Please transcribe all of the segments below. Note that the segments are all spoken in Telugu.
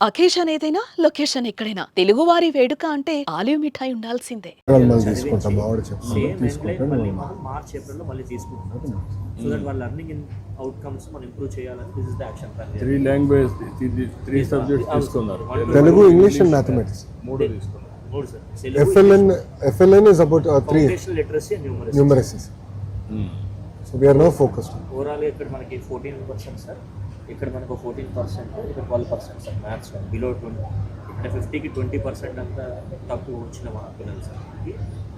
అకేషన్ ఏదైనా లొకేషన్ ఎక్కడైనా. తెలుగువారి వేడుక అంటే ఆలివ్ మిఠాయి ఉండాల్సిందే. మార్చ్ ఏప్రిల్లో మళ్ళీ సో దట్ వాళ్ళ లర్నింగ్ ఇన్ అవుట్కమ్స్ మనం ఇంప్రూవ్ చేయాలని this is the action plan three language three subjects తీసుకున్నారు. తెలుగు ఇంగ్లీష్ అండ్ మ్యాథమెటిక్స్ మూడు తీసుకున్నారు. మూడు sir. Telugu FLN FLN is about three foundation literacy and numeracy numeracies so we're no focused overall ఇక్కడ మనకి ఫోర్టీన్ పర్సెంట్ సార్ ఇక్కడ మనకు ఫోర్టీన్ పర్సెంట్ ఇక్కడ twelve percent sir maths below twenty ఇక్కడ ఫిఫ్టీకి ట్వంటీ పర్సెంట్ అంతా తక్కువ వచ్చిన మన పిల్లలు సార్.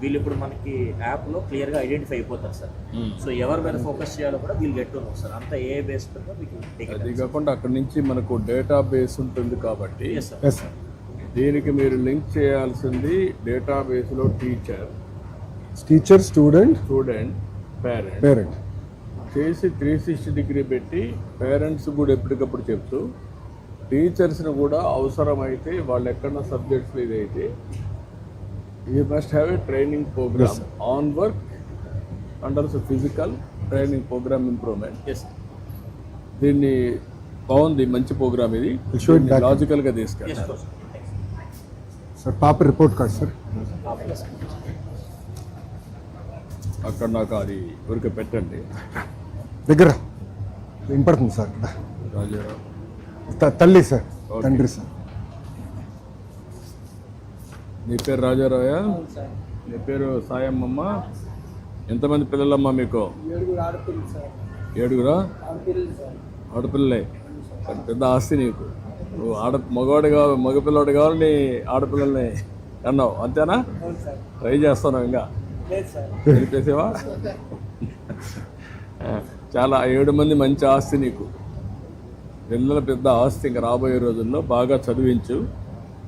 వీళ్ళు ఇప్పుడు మనకి యాప్లో క్లియర్గా ఐడెంటిఫై అయిపోతారు సార్. సో ఎవరి మీద ఫోకస్ చేయాలో కూడా వీళ్ళు గెట్ ఉన్నాం సార్. అంతా ఏ బేస్ మీకు అది కాకుండా అక్కడ నుంచి మనకు డేటా బేస్ ఉంటుంది కాబట్టి ఎస్ సార్ ఎస్ సార్ దీనికి మీరు లింక్ చేయాల్సింది డేటా బేస్లో teacher teacher student student parent parent చేసి త్రీ సిక్స్టీ డిగ్రీ పెట్టి పేరెంట్స్ కూడా ఎప్పటికప్పుడు చెప్తూ టీచర్స్ని కూడా అవసరమైతే వాళ్ళు ఎక్కడ సబ్జెక్ట్స్ ఇదైతే you must have a training program on work under physical training program improvement yes దీన్ని బాగుంది మంచి ప్రోగ్రామ్ ఇది. లాజికల్గా తీసుకెళ్ళాలి. సార్ పాప రిపోర్ట్ కార్డ్ సార్ అక్కడ నాకు అది ఊరికే పెట్టండి దగ్గర. వినపడుతుంది సార్? రాజారావు తల్లి సార్ తండ్రి సార్. నీ పేరు రాజారాయ నీ పేరు సాయమ్మమ్మ? ఎంతమంది పిల్లలమ్మా మీకు? ఏడుగురా ఆడపిల్లలే పెద్ద ఆస్తి నీకు. నువ్వు ఆడ మగవాడు కావాలి మగపిల్లవాడు కావాలి నీ ఆడపిల్లల్ని అన్నావు. అంతేనా? ట్రై చేస్తున్నావు ఇంకా. తెలిపేసేవా చాలా ఏడు మంది మంచి ఆస్తి నీకు. పిల్లల పెద్ద ఆస్తి ఇంకా రాబోయే రోజుల్లో బాగా చదివించు.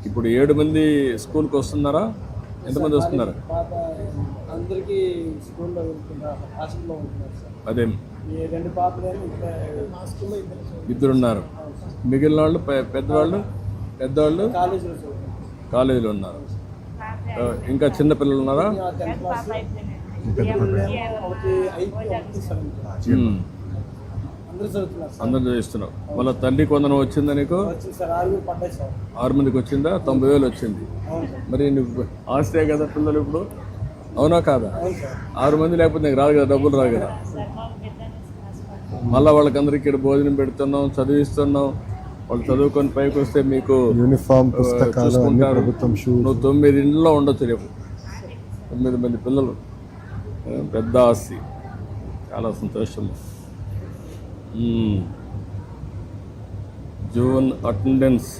ఇప్పుడు ఏడు మంది స్కూల్కి వస్తున్నారా? ఎంతమంది వస్తున్నారు? అందరికీ స్కూల్లో హాస్టల్లో అదే. సార్ ఇద్దరున్నారు. మిగిలిన వాళ్ళు పెద్దవాళ్ళు? పెద్దవాళ్ళు? కాలేజీలో ఉన్నారు. ఇంకా చిన్న పిల్లలు ఉన్నారా? ఒకటి సెవెన్ ఉమ్. అందరూ చదువుతున్నారు సార్. అందరూ చేస్తున్నావు మళ్ళీ తల్లి కొందరం వచ్చిందా నీకు? వచ్చింది సార్ ఆరుగురు పడ్డాయి సార్. ఆరు మందికి వచ్చిందా? తొంభై వేలు వచ్చింది. మరి నువ్వు ఆస్తే కదా పిల్లలు ఇప్పుడు? అవునా కాదా? అవును సార్. ఆరు మంది లేకపోతే నీకు రాదు కదా డబ్బులు రాదు కదా? మళ్ళీ వాళ్ళకందరికీ ఇక్కడ భోజనం పెడుతున్నాం చదివిస్తున్నాం. వాళ్ళు చదువుకొని పైకి వస్తే మీకు యూనిఫామ్ పుస్తకాలు నువ్వు తొమ్మిది ఇంట్లో ఉండొచ్చు రేపు. తొమ్మిది మంది పిల్లలు. పెద్ద ఆస్తి. చాలా సంతోషం. June attendance.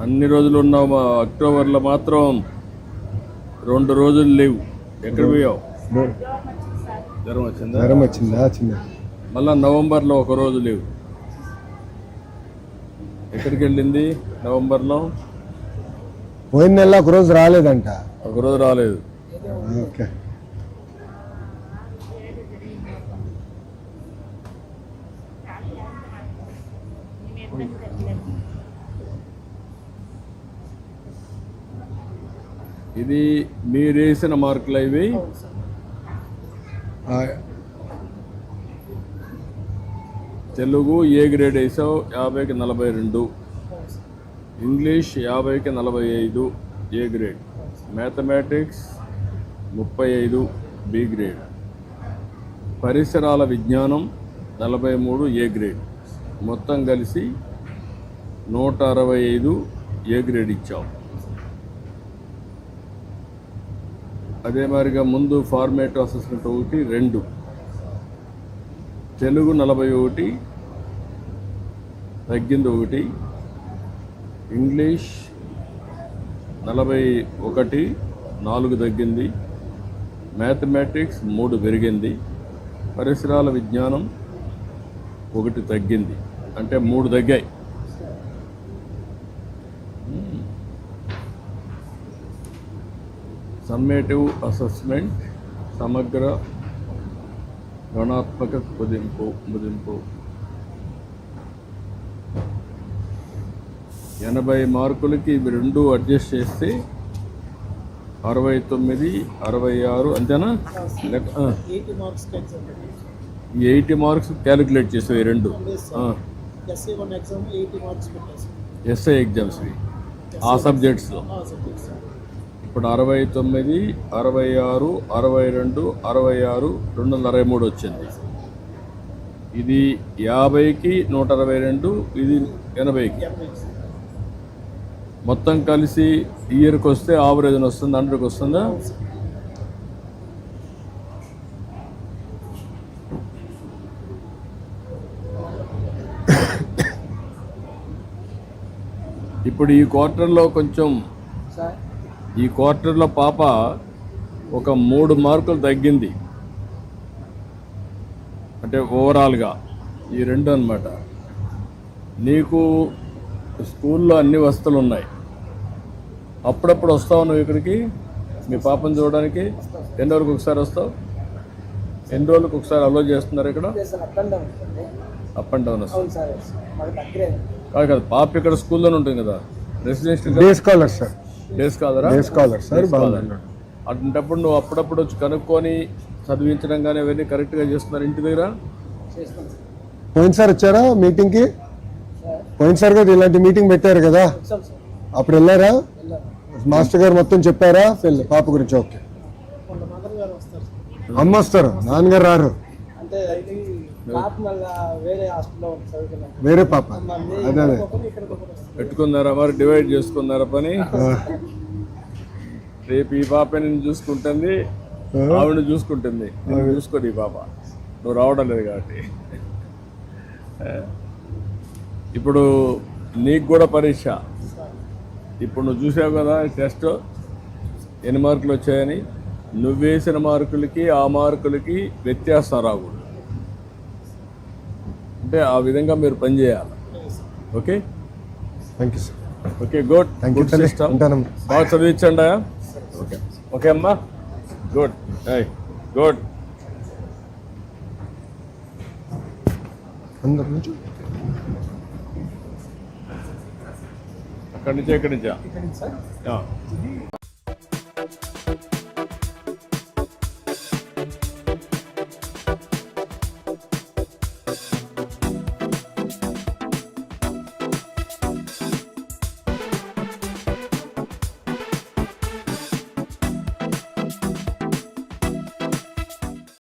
అన్ని రోజులు ఉన్నావు మా అక్టోబర్లో మాత్రం. రెండు రోజులు లేవు. ఎక్కడ పోయావు? జ్వరం వచ్చిందా? జ్వరం వచ్చిందా? చిన్న మళ్ళా నవంబర్లో ఒక రోజు లేవు. ఎక్కడికి వెళ్ళింది నవంబర్లో? పోయిన నెల ఒక రోజు రాలేదంట. ఒక రోజు రాలేదు. ఓకే. ఇది మీరు వేసిన మార్కులు ఇవి తెలుగు ఏ గ్రేడ్ వేసావు? యాభైకి నలభై రెండు. ఇంగ్లీష్ యాభైకి నలభై ఐదు. A grade? మ్యాథమెటిక్స్ ముప్పై ఐదు బి గ్రేడ్. పరిసరాల విజ్ఞానం నలభై మూడు ఏ గ్రేడ్. మొత్తం కలిసి నూట అరవై ఐదు ఏ గ్రేడ్ ఇచ్చాం. అదే మాదిరిగా ముందు ఫార్మేట్ అసెస్మెంట్ ఒకటి రెండు. తెలుగు నలభై ఒకటి తగ్గింది ఒకటి. ఇంగ్లీష్ నలభై ఒకటి నాలుగు తగ్గింది. మ్యాథమెటిక్స్ మూడు పెరిగింది. పరిసరాల విజ్ఞానం ఒకటి తగ్గింది. అంటే మూడు తగ్గాయి. సమ్మేటివ్ అసెస్మెంట్ సమగ్ర గణాత్మక కుదింపు ముదింపు ఎనభై మార్కులకి ఇవి రెండు అడ్జస్ట్ చేస్తే అరవై తొమ్మిది అరవై ఆరు అంతేనా. ఎయిటీ మార్క్స్ క్యాలిక్యులేట్ చేసావు రెండు. ఎస్ఐ ఎగ్జామ్స్వి ఆ. సబ్జెక్ట్స్లో ఇప్పుడు అరవై తొమ్మిది అరవై ఆరు అరవై రెండు అరవై ఆరు రెండు వందల అరవై మూడు వచ్చింది. ఇది యాభైకి నూట అరవై రెండు ఇది ఎనభైకి. మొత్తం కలిసి ఇయర్కి వస్తే ఆవరేజ్ వస్తుంది హండ్రెడ్కి వస్తుందా? ఇప్పుడు ఈ క్వార్టర్లో కొంచెం ఈ క్వార్టర్లో పాప ఒక మూడు మార్కులు తగ్గింది. అంటే ఓవరాల్గా ఈ రెండు అన్నమాట. నీకు స్కూల్లో అన్ని వసతులు ఉన్నాయి. అప్పుడప్పుడు వస్తావు నువ్వు ఇక్కడికి మీ పాపను చూడడానికి. ఎన్ని రోజులకు ఒకసారి వస్తావు? ఎన్ని రోజులకు ఒకసారి అలో చేస్తున్నారు ఇక్కడ? అప్ అండ్ డౌన్ కాదు కదా పాప ఇక్కడ స్కూల్లోనే ఉంటుంది కదా? Residential day scholar sir. Days కాదరా day scholar sir Day scholar. బాగున్నాడు. అటువంటప్పుడు నువ్వు అప్పుడప్పుడు వచ్చి కనుక్కొని చదివించడం కానీ అవన్నీ కరెక్ట్గా చేస్తున్నారు ఇంటి దగ్గర? చేస్తాం సార్. పోయినసారి వచ్చారా మీటింగ్కి సార్. పోయినసారి కూడా ఇలాంటి మీటింగ్ పెట్టారు కదా? అప్పుడు వెళ్ళారా? మాస్టర్ గారు మొత్తం చెప్పారా? పాప గురించి ఓకే. అమ్మ వస్తారు. నాన్నగారు రారు. వేరే పాప. అదే పెట్టుకున్నారా మరి? డివైడ్ చేసుకున్నారా పని? రేపు ఈ పాప నేను చూసుకుంటుంది ఆవిడ చూసుకుంటుంది. నేను చూసుకోదు ఈ పాప. నువ్వు రావడం లేదు కాబట్టి. ఇప్పుడు నీకు కూడా పరీక్ష. ఇప్పుడు నువ్వు చూసావు కదా టెస్ట్ ఎన్ని మార్కులు వచ్చాయని. నువ్వు వేసిన మార్కులకి ఆ మార్కులకి వ్యత్యాసం రాకూడదు. అంటే ఆ విధంగా మీరు పనిచేయాలి okay? Thank you sir okay good. Thank you system బాగా చదివించండి ఓకే. ఓకే అమ్మా. గుడ్. గుడ్. అందరి నుంచి అక్కడి నుంచి